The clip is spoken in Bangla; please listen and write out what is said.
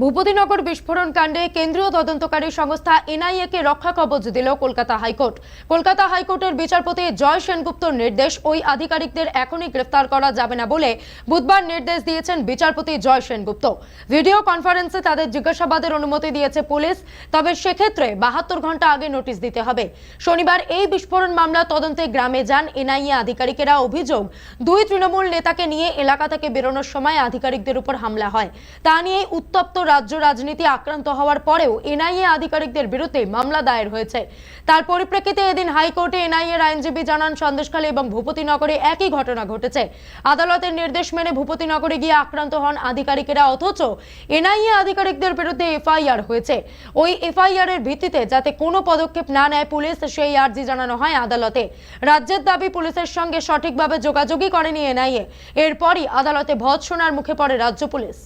ভূপতিনগর বিস্ফোরণ কাণ্ডে কেন্দ্রীয় তদন্তকারী সংস্থা এনআইএ কে রক্ষা কবচ দিল কলকাতা হাইকোর্ট। কলকাতা হাইকোর্টের বিচারপতি জয় সেনগুপ্তর নির্দেশ, ওই আধিকারিকদের এখনই গ্রেফতার করা যাবে না বলে বুধবার নির্দেশ দিয়েছেন বিচারপতি জয় সেনগুপ্ত। ভিডিও কনফারেন্সে তাদের জিজ্ঞাসাবাদের অনুমতি দিয়েছে পুলিশ, তবে সেক্ষেত্রে বাহাত্তর ঘণ্টা আগে নোটিশ দিতে হবে। শনিবার এই বিস্ফোরণ মামলা তদন্তে গ্রামে যান এনআইএ আধিকারিকেরা। অভিযোগ, দুই তৃণমূল নেতাকে নিয়ে এলাকা থেকে বেরোনোর সময় আধিকারিকদের উপর হামলা হয়। তা নিয়ে উত্তপ্ত রাজ্য রাজনীতি আক্রান্ত হওয়ার পরেও এনআইএ আধিকারিকদের বিরুদ্ধে মামলা দায়ের হয়েছে। তার পরিপ্রেক্ষিতে এদিন হাইকোর্টে এনআইএর আইনজীবী জানান, সন্দেশখালী এবং ভূপতিনগরে একই ঘটনা ঘটেছে। আদালতের নির্দেশ মেনে ভূপতিনগরে গিয়ে আক্রান্ত হন আধিকারিকেরা, অথচ এনআইএ আধিকারিকদের বিরুদ্ধে এফআইআর হয়েছে। ওই এফআইআর এর ভিত্তিতে যাতে কোনো পদক্ষেপ না নেয় পুলিশ, সেই আর্জি জানানো হয় আদালতে। রাজ্যের দাবি, পুলিশের সঙ্গে সঠিকভাবে যোগাযোগই করেনি এনআইএ। এরপরই আদালতে ভৎসনার মুখে পড়ে রাজ্য পুলিশ।